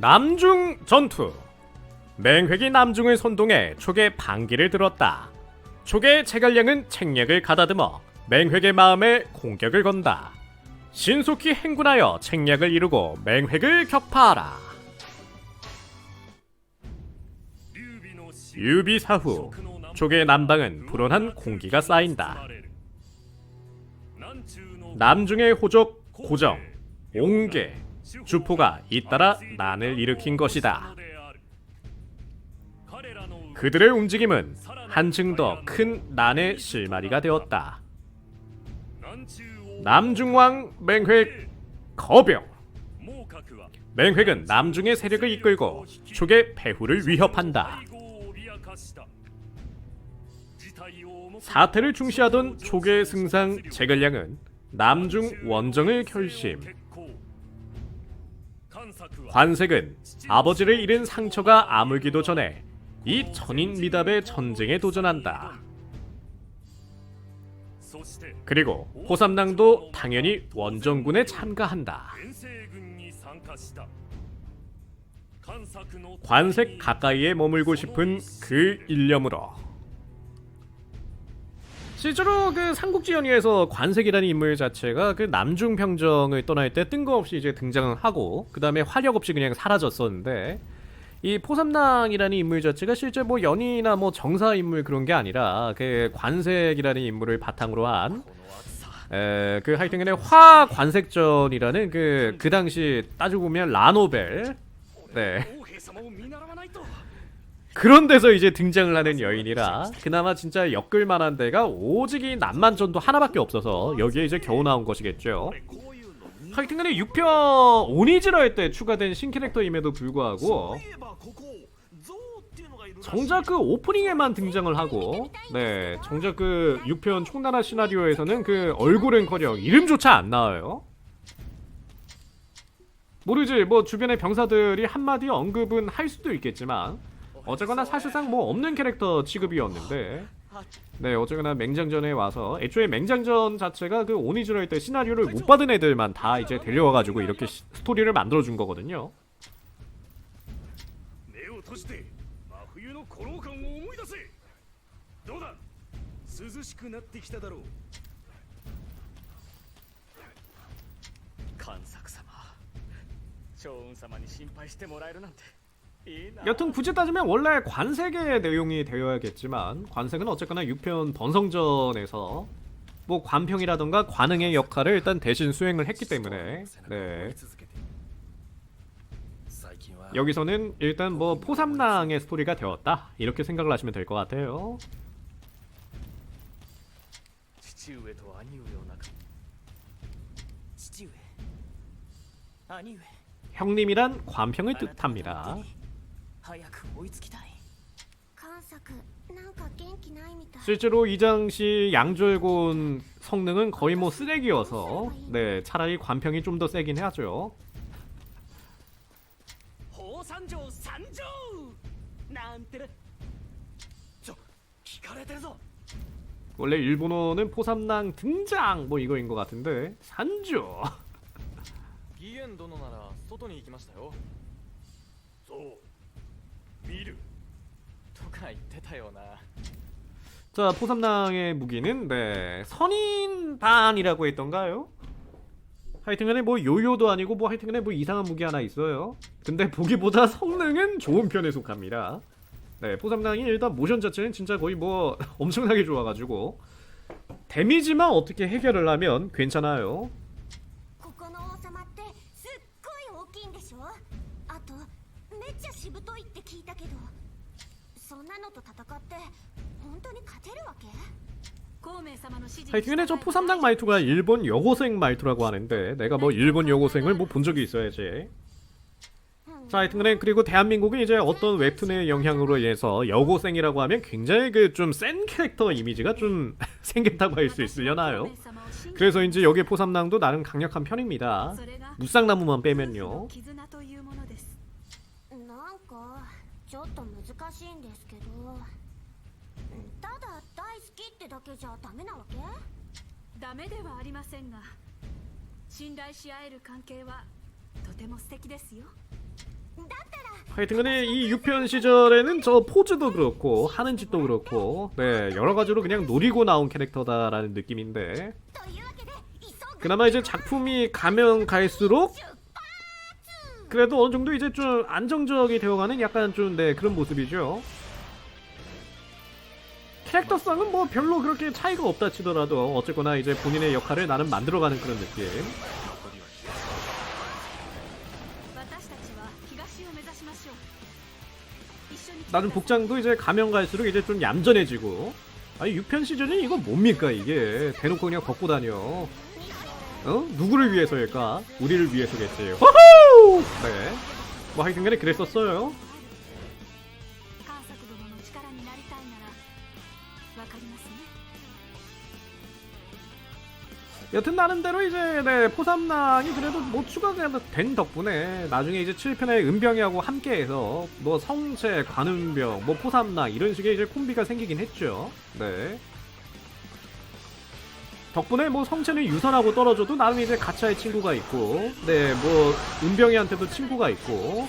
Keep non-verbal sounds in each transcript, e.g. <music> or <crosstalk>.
남중 전투 맹획이 남중을 선동해 촉의 반기를 들었다. 촉의 제갈량은 책략을 가다듬어 맹획의 마음에 공격을 건다. 신속히 행군하여 책략을 이루고 맹획을 격파하라. 유비 사후 촉의 남방은 불온한 공기가 쌓인다. 남중의 호족 고정, 옹계, 주포가 잇따라 난을 일으킨 것이다. 그들의 움직임은 한층 더 큰 난의 실마리가 되었다. 남중왕 맹획 거병 맹획은 남중의 세력을 이끌고 촉의 배후를 위협한다. 사태를 중시하던 촉의 승상 제갈량은 남중 원정을 결심. 관색은 아버지를 잃은 상처가 아물기도 전에 이 천인 미답의 전쟁에 도전한다. 그리고 호삼낭도 당연히 원정군에 참가한다. 관색 가까이에 머물고 싶은 그 일념으로 실제로 그 삼국지 연의에서 관색이라는 인물 자체가 그 남중 평정을 떠날 때 뜬금없이 이제 등장을 하고 그 다음에 활력 없이 그냥 사라졌었는데 이 포삼낭이라는 인물 자체가 실제 뭐 연희나 뭐 정사 인물 그런 게 아니라 그 관색이라는 인물을 바탕으로 한 에, 그 하여튼 간에 화 관색전이라는 그 그 당시 따지고 보면 라노벨. 네 그런 데서 이제 등장을 하는 여인이라 그나마 진짜 엮을만한 데가 오직 이 남만전도 하나밖에 없어서 여기에 이제 겨우 나온 것이겠죠. 하여튼간에 6편 오니지러의 때 추가된 신캐릭터임에도 불구하고 정작 그 오프닝에만 등장을 하고 네 정작 그 6편 총나라 시나리오에서는 그 얼굴은커녕 이름조차 안 나와요. 모르지 뭐 주변의 병사들이 한마디 언급은 할 수도 있겠지만 어쨌거나 사실상 뭐 없는 캐릭터 취급이었는데 네 어쨌거나 맹장전에 와서 애초에 맹장전 자체가 그 오니즈럴 때 시나리오를 못 받은 애들만 다 이제 데려와가지고 이렇게 시- 스토리를 만들어준 거거든요 目を閉じて真冬の古老感を思い出せどうだ涼しくなってきただろう関作様趙雲様に心配してもらえるなんていいな 여튼 굳이 따지면 원래 관세계의 내용이 되어야겠지만 관색은 어쨌거나 6편 번성전에서 뭐 관평이라던가 관흥의 역할을 일단 대신 수행을 했기 때문에 네. 여기서는 일단 뭐 포삼랑의 스토리가 되었다. 이렇게 생각을 하시면 될 것 같아요. 형님이란 관평을 뜻합니다. 早く追いつきたい関作なんか元気ないみたい 실제로 이 당시 양절곤 성능은 거의 뭐 쓰레기여서 네 차라리 관평이 좀 더 세긴 하죠 宝山城参上なんてねちょ聞かれてるぞ 원래 일본어는 포삼낭 등장 뭐 이거인 것 같은데 산조 <laughs> 義元殿なら外に行きましたよそう 見るとか言ってたよな 자 포삼낭의 무기는 네 선인반이라고 했던가요? 하여튼간에 뭐 요요도 아니고 뭐 하여튼간에 뭐 이상한 무기 하나 있어요 근데 보기보다 성능은 좋은 편에 속합니다 네 포삼낭이 일단 모션 자체는 진짜 거의 뭐 <laughs> 엄청나게 좋아가지고 데미지만 어떻게 해결을 하면 괜찮아요 戦って本当に勝てるわけ孔明様の指示 하여튼간에 저 포삼당 말투가 일본 여고생 말투라고 하는데 내가 뭐 일본 여고생을 뭐 본 적이 있어야지 자 하여튼간에 그리고 대한민국은 이제 어떤 웹툰의 영향으로 인해서 여고생이라고 하면 굉장히 그 좀 센 캐릭터 이미지가 좀 <laughs> 생겼다고 할 수 있으려나요 그래서인지 여기 포삼당도 나름 강력한 편입니다 무쌍나무만 빼면요 絆というものですなんかちょっと難しいんです ってだけじゃダメなわけダメではありませんが信頼し合える関係はとても素敵ですよ 하여튼간에 이 6편 시절에는 저 포즈도 그렇고 하는 짓도 그렇고 네 여러 가지로 그냥 노리고 나온 캐릭터다라는 느낌인데 というわけで急ぐ 그나마 이제 작품이 가면 갈수록 그래도 어느 정도 이제 좀 안정적이 되어가는 약간 좀 네 그런 모습이죠. 캐릭터성은 뭐 별로 그렇게 차이가 없다 치더라도 어쨌거나 이제 본인의 역할을 나는 만들어가는 그런 느낌. 나는 복장도 이제 가면 갈수록 이제 좀 얌전해지고 아니 6편 시즌이 이거 뭡니까 이게 대놓고 그냥 걷고 다녀 어? 누구를 위해서일까? 우리를 위해서겠지 호호! 네. 뭐 하여튼간에 그랬었어요 여튼 나름대로 이제 네, 포삼랑이 그래도 뭐 추가가 된 덕분에 나중에 이제 7편의 은병이하고 함께해서 뭐 성체, 관은병, 뭐 포삼랑 이런 식의 이제 콤비가 생기긴 했죠. 네. 덕분에 뭐 성체는 유선하고 떨어져도 나름 이제 가차의 친구가 있고, 네, 뭐 은병이한테도 친구가 있고,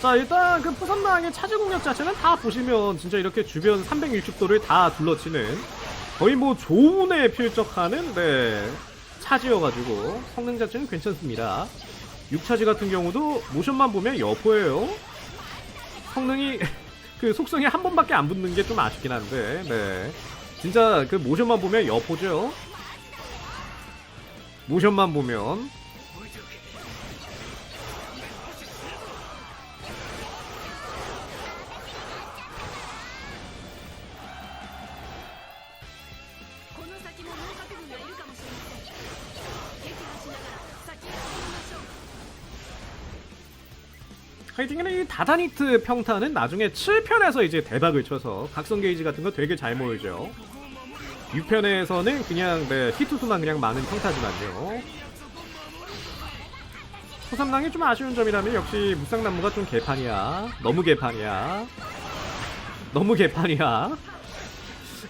자 일단 그 포삼랑의 차지 공략 자체는 다 보시면 진짜 이렇게 주변 360도를 다 둘러치는 거의 뭐 조운에 필적하는 네 차지여가지고 성능 자체는 괜찮습니다. 6차지 같은 경우도 모션만 보면 여포예요. 성능이 <laughs> 그 속성이 한 번밖에 안 붙는 게 좀 아쉽긴 한데 네. 진짜 그 모션만 보면 여포죠. 모션만 보면 이 다다니트 평타는 나중에 7편에서 이제 대박을 쳐서 각성 게이지 같은 거 되게 잘 모이죠. 6편에서는 그냥 네, 히트수만 그냥 많은 평타지만요. 소삼랑이 좀 아쉬운 점이라면 역시 무쌍나무가 좀 개판이야. 너무 개판이야. 너무 개판이야.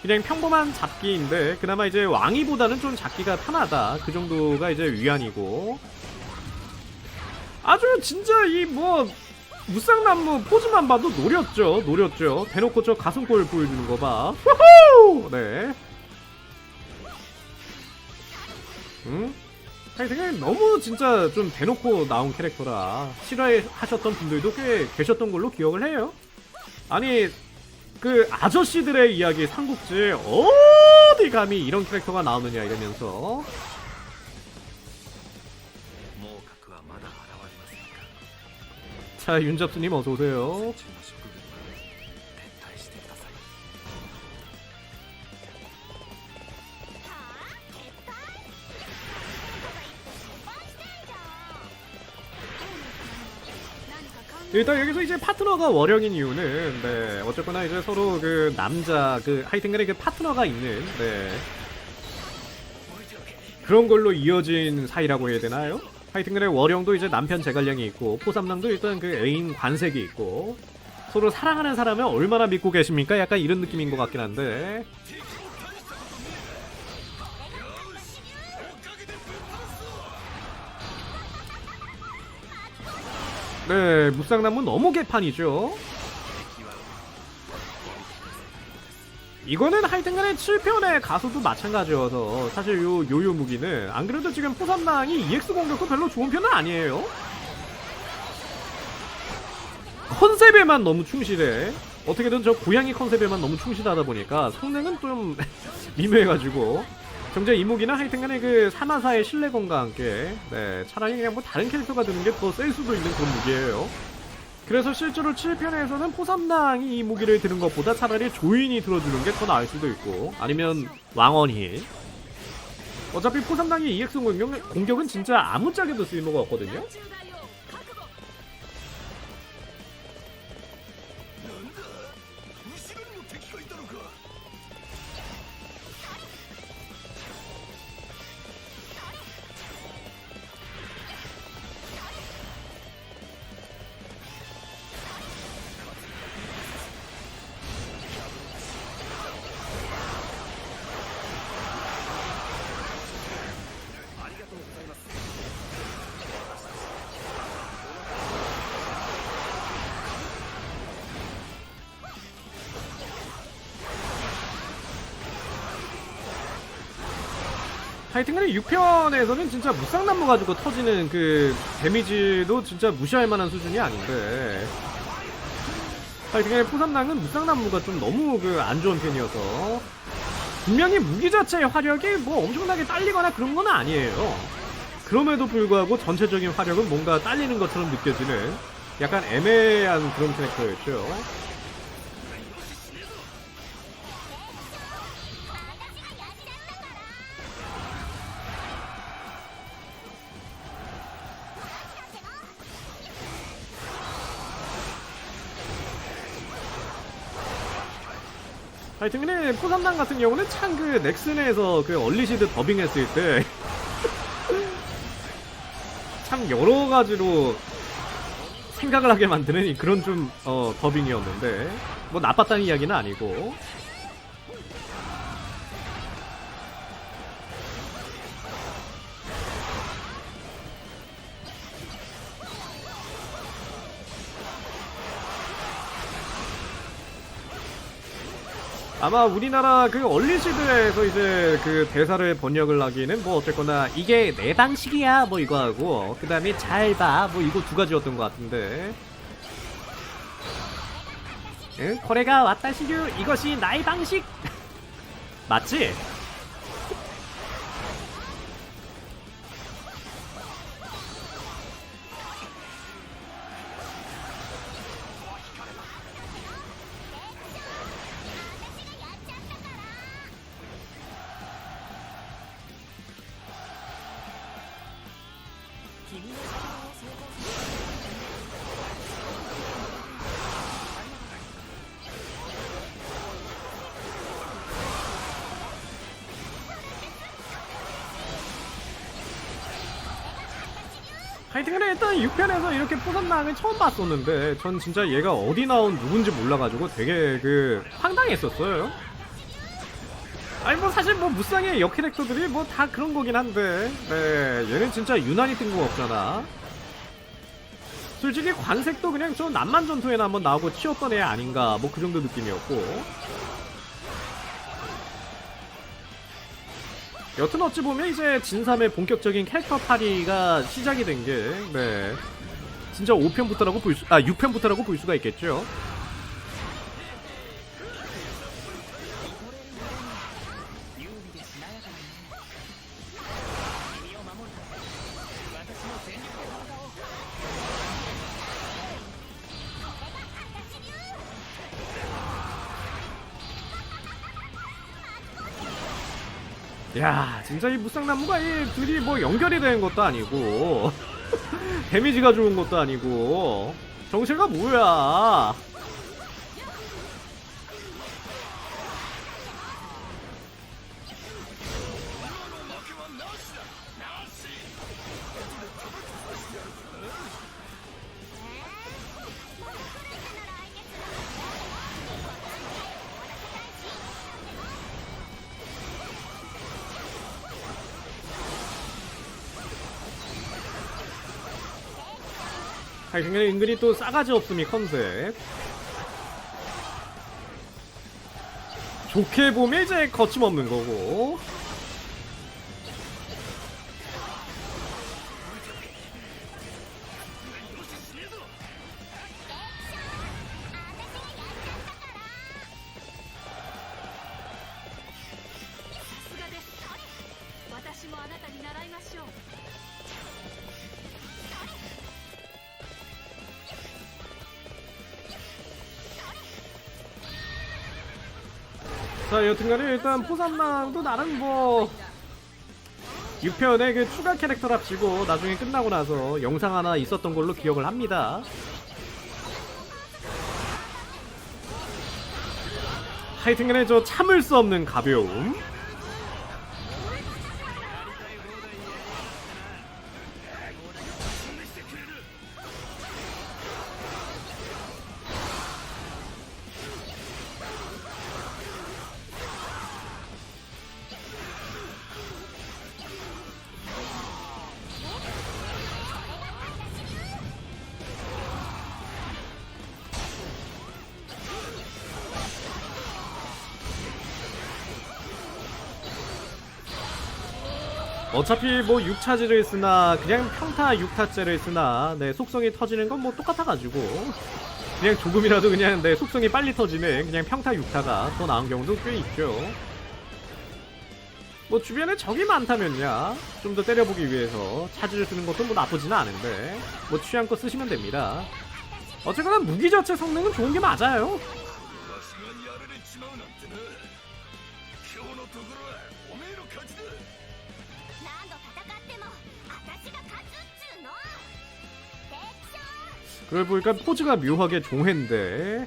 그냥 평범한 잡기인데 그나마 이제 왕이보다는 좀 잡기가 편하다. 그 정도가 이제 위안이고. 아주 진짜 이뭐 무쌍나무 포즈만 봐도 노렸죠 노렸죠. 대놓고 저 가슴골 보여주는 거봐. 후후 네. 응? 하여튼 너무 진짜 좀 대놓고 나온 캐릭터라 싫어하셨던 분들도 꽤 계셨던 걸로 기억을 해요. 아니 그 아저씨들의 이야기 삼국지 어디 감히 이런 캐릭터가 나오느냐 이러면서 자 윤잡수님 어서 오세요. 일단 여기서 이제 파트너가 월형인 이유는 네 어쨌거나 이제 서로 그 남자 그 하이튼간에 그 파트너가 있는 네 그런 걸로 이어진 사이라고 해야 되나요? 하여튼간에 월영도 이제 남편 제갈량이 있고 포삼랑도 일단 그 애인 관색이 있고 서로 사랑하는 사람을 얼마나 믿고 계십니까? 약간 이런 느낌인 것 같긴 한데 네 무쌍나무 너무 개판이죠 이거는 하여튼간에 7편의 가수도 마찬가지여서 사실 요 요요 무기는 안 그래도 지금 포삼랑이 EX 공격도 별로 좋은 편은 아니에요. 컨셉에만 너무 충실해. 어떻게든 저 고양이 컨셉에만 너무 충실하다 보니까 성능은 좀 <laughs> 미묘해가지고. 정작 이 무기는 하여튼간에 그 사마사의 신뢰건과 함께 네 차라리 그냥 뭐 다른 캐릭터가 드는 게 더 셀 수도 있는 그런 무기예요 그래서 실제로 7편에서는 포삼랑이 이 무기를 드는 것보다 차라리 조인이 들어주는 게 더 나을 수도 있고 아니면 왕원이 어차피 포삼랑이 EX 공격, 공격은 진짜 아무짝에도 쓸모가 없거든요 하여튼 간에 6편에서는 진짜 무쌍나무 가지고 터지는 그 데미지도 진짜 무시할 만한 수준이 아닌데. 하여튼 간에 포삼랑은 무쌍나무가 좀 너무 그 안 좋은 편이어서. 분명히 무기 자체의 화력이 뭐 엄청나게 딸리거나 그런 건 아니에요. 그럼에도 불구하고 전체적인 화력은 뭔가 딸리는 것처럼 느껴지는 약간 애매한 그런 캐릭터였죠 ' 하여튼 근데 포삼당 같은 경우는 참 그 넥슨에서 그 얼리시드 더빙했을 때 <laughs> 참 여러 가지로 생각을 하게 만드는 그런 좀 어, 더빙이었는데 뭐 나빴다는 이야기는 아니고 아마 우리나라 그 얼리시드에서 이제 그 대사를 번역을 하기는 뭐 어쨌거나 이게 내 방식이야 뭐 이거 하고 그 다음에 잘 봐 뭐 이거 두 가지였던 것 같은데 응? 코레가 왔다시류 이것이 나의 방식 <laughs> 맞지? 하여튼간에 일단 6편에서 이렇게 포선낭을 처음 봤었는데 전 진짜 얘가 어디 나온 누군지 몰라가지고 되게 그 황당했었어요. 아니 뭐 사실 뭐 무쌍의 역 캐릭터들이 뭐 다 그런 거긴 한데. 네 얘는 진짜 유난히 뜬금없잖아. 솔직히 관색도 그냥 저 남만 전투에나 한번 나오고 튀었던 애 아닌가 뭐 그 정도 느낌이었고 여튼 어찌 보면 이제 진삼의 본격적인 캐릭터 파리가 시작이 된 게 네. 진짜 5편부터라고 볼 수, 아 6편부터라고 볼 수가 있겠죠. 야, 진짜 이 무쌍나무가 이 둘이 뭐 연결이 되는 것도 아니고 <laughs> 데미지가 좋은 것도 아니고 정체가 뭐야? 하여튼 은근히 또 싸가지 없음이 컨셉. 좋게 보면 이제 거침없는 거고. 자, 여튼간에 일단 포삼랑도 나름 뭐 6편의 그 추가 캐릭터랍시고 나중에 끝나고 나서 영상 하나 있었던 걸로 기억을 합니다. 하여튼간에 저 참을 수 없는 가벼움. 어차피 뭐 6차지를 쓰나 그냥 평타 6타째를 쓰나 네 속성이 터지는 건 뭐 똑같아가지고. 그냥 조금이라도 그냥 내 속성이 빨리 터지는 그냥 평타 6타가 더 나은 경우도 꽤 있죠. 뭐 주변에 적이 많다면야 좀 더 때려보기 위해서 차지를 쓰는 것도 뭐 나쁘지는 않은데 뭐 취향껏 쓰시면 됩니다. 어쨌거나 무기 자체 성능은 좋은 게 맞아요 그걸 보니까 포즈가 묘하게 종해인데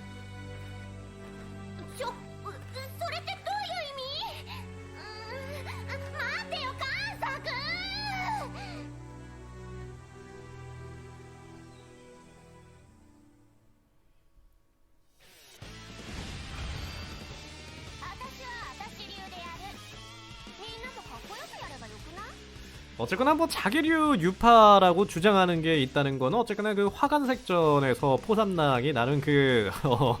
어쨌거나 뭐 자기류 유파라고 주장하는 게 있다는 거는 어쨌거나 그 화간색전에서 포삼락이 나는 그 <laughs> 어,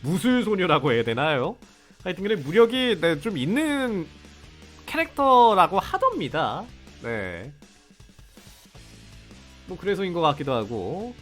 무술 소녀라고 해야 되나요? 하여튼 근데 무력이 네, 좀 있는 캐릭터라고 하답니다. 네. 뭐 그래서인 것 같기도 하고